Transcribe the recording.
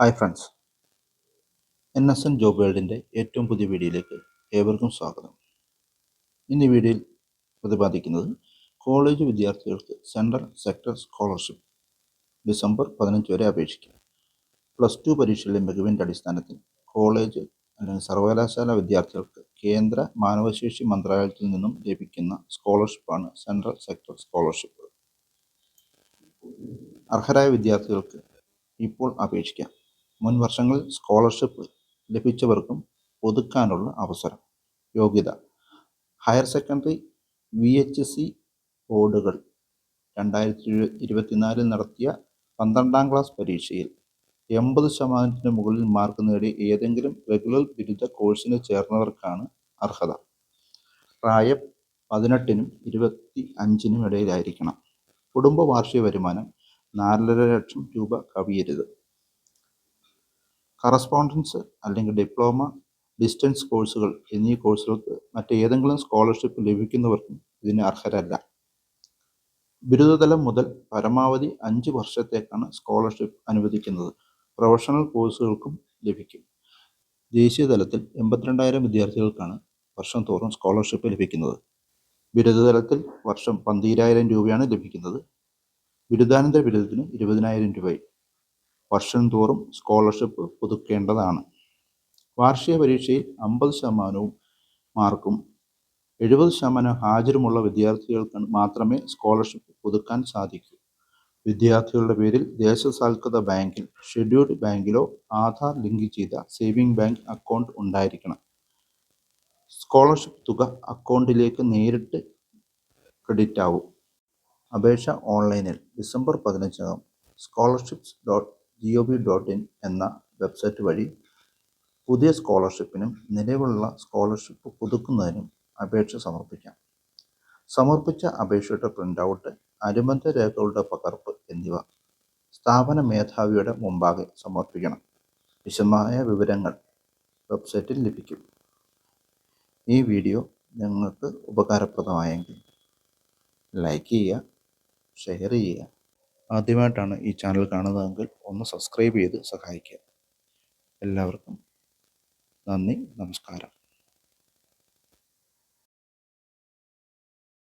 Hi friends. N S N job വേൾഡിന്റെ ഏറ്റവും പുതിയ വീഡിയോയിലേക്ക് ഏവർക്കും സ്വാഗതം. ഇന്ന് ഈ വീഡിയോയിൽ പ്രതിപാദിക്കുന്നത് കോളേജ് വിദ്യാർത്ഥികൾക്ക് സെൻട്രൽ സെക്ടർ സ്കോളർഷിപ്പ് ഡിസംബർ പതിനഞ്ച് വരെ അപേക്ഷിക്കാം. പ്ലസ് ടു പരീക്ഷയിലെ മികവിന്റെ അടിസ്ഥാനത്തിൽ കോളേജ് അല്ലെങ്കിൽ സർവകലാശാല വിദ്യാർത്ഥികൾക്ക് കേന്ദ്ര മാനവശേഷി മന്ത്രാലയത്തിൽ നിന്നും ലഭിക്കുന്ന സ്കോളർഷിപ്പാണ് സെൻട്രൽ സെക്ടർ സ്കോളർഷിപ്പ്. അർഹരായ വിദ്യാർത്ഥികൾക്ക് ഇപ്പോൾ അപേക്ഷിക്കാം. മുൻ വർഷങ്ങളിൽ സ്കോളർഷിപ്പ് ലഭിച്ചവർക്കും പുതുക്കാനുള്ള അവസരം യോഗ്യത. Higher secondary V H C ബോർഡുകൾ രണ്ടായിരത്തി ഇരുപത്തിനാലിൽ നടത്തിയ പന്ത്രണ്ടാം ക്ലാസ് പരീക്ഷയിൽ എൺപത് ശതമാനത്തിന് മുകളിൽ മാർക്ക് നേടി ഏതെങ്കിലും റെഗുലർ ബിരുദ കോഴ്സിന് ചേർന്നവർക്കാണ് അർഹത. പ്രായം പതിനെട്ടിനും ഇരുപത്തി അഞ്ചിനും ഇടയിലായിരിക്കണം. കുടുംബ വാർഷിക വരുമാനം നാലര ലക്ഷം രൂപ കവിയരുത്. കറസ്പോണ്ടൻസ് അല്ലെങ്കിൽ ഡിപ്ലോമ ഡിസ്റ്റൻസ് കോഴ്സുകൾ എന്നീ കോഴ്സുകൾക്ക് മറ്റേതെങ്കിലും സ്കോളർഷിപ്പ് ലഭിക്കുന്നവർക്കും ഇതിന് അർഹരല്ല. ബിരുദതലം മുതൽ പരമാവധി അഞ്ച് വർഷത്തേക്കാണ് സ്കോളർഷിപ്പ് അനുവദിക്കുന്നത്. പ്രൊഫഷണൽ കോഴ്സുകൾക്കും ലഭിക്കും. ദേശീയ തലത്തിൽ എൺപത്തിരണ്ടായിരം വിദ്യാർത്ഥികൾക്കാണ് വർഷം തോറും സ്കോളർഷിപ്പ് ലഭിക്കുന്നത്. ബിരുദതലത്തിൽ വർഷം പന്തീരായിരം രൂപയാണ് ലഭിക്കുന്നത്. ബിരുദാനന്തര ബിരുദത്തിന് ഇരുപതിനായിരം രൂപയും വർഷം തോറും സ്കോളർഷിപ്പ് പുതുക്കേണ്ടതാണ്. വാർഷിക പരീക്ഷയിൽ അമ്പത് ശതമാനവും മാർക്കും എഴുപത് ശതമാനം ഹാജരുമുള്ള വിദ്യാർത്ഥികൾക്ക് മാത്രമേ സ്കോളർഷിപ്പ് പുതുക്കാൻ സാധിക്കൂ. വിദ്യാർത്ഥികളുടെ പേരിൽ ദേശസാൽകൃത ബാങ്കിൽ ഷെഡ്യൂൾഡ് ബാങ്കിലോ ആധാർ ലിങ്ക് ചെയ്ത സേവിംഗ് ബാങ്ക് അക്കൗണ്ട് ഉണ്ടായിരിക്കണം. സ്കോളർഷിപ്പ് തുക അക്കൗണ്ടിലേക്ക് നേരിട്ട് ക്രെഡിറ്റ് ആവും. അപേക്ഷ ഓൺലൈനിൽ December പതിനഞ്ചകം scholarships dot G O V dot in എന്ന വെബ്സൈറ്റ് വഴി പുതിയ സ്കോളർഷിപ്പിനും നിലവിലുള്ള സ്കോളർഷിപ്പ് പുതുക്കുന്നതിനും അപേക്ഷ സമർപ്പിക്കാം. സമർപ്പിച്ച അപേക്ഷയുടെ പ്രിന്റ് ഔട്ട് അനുബന്ധ രേഖകളുടെ പകർപ്പ് എന്നിവ സ്ഥാപന മേധാവിയുടെ മുമ്പാകെ സമർപ്പിക്കണം. വിശദമായ വിവരങ്ങൾ വെബ്സൈറ്റിൽ ലഭിക്കും. ഈ വീഡിയോ നിങ്ങൾക്ക് ഉപകാരപ്രദമായെങ്കിൽ ലൈക്ക് ചെയ്യുക ഷെയർ ചെയ്യുക ആദ്യമായിട്ടാണ് ഈ ചാനൽ കാണുന്നതെങ്കിൽ ഒന്ന് സബ്സ്ക്രൈബ് ചെയ്ത് സഹായിക്കുക. എല്ലാവർക്കും നന്ദി നമസ്കാരം.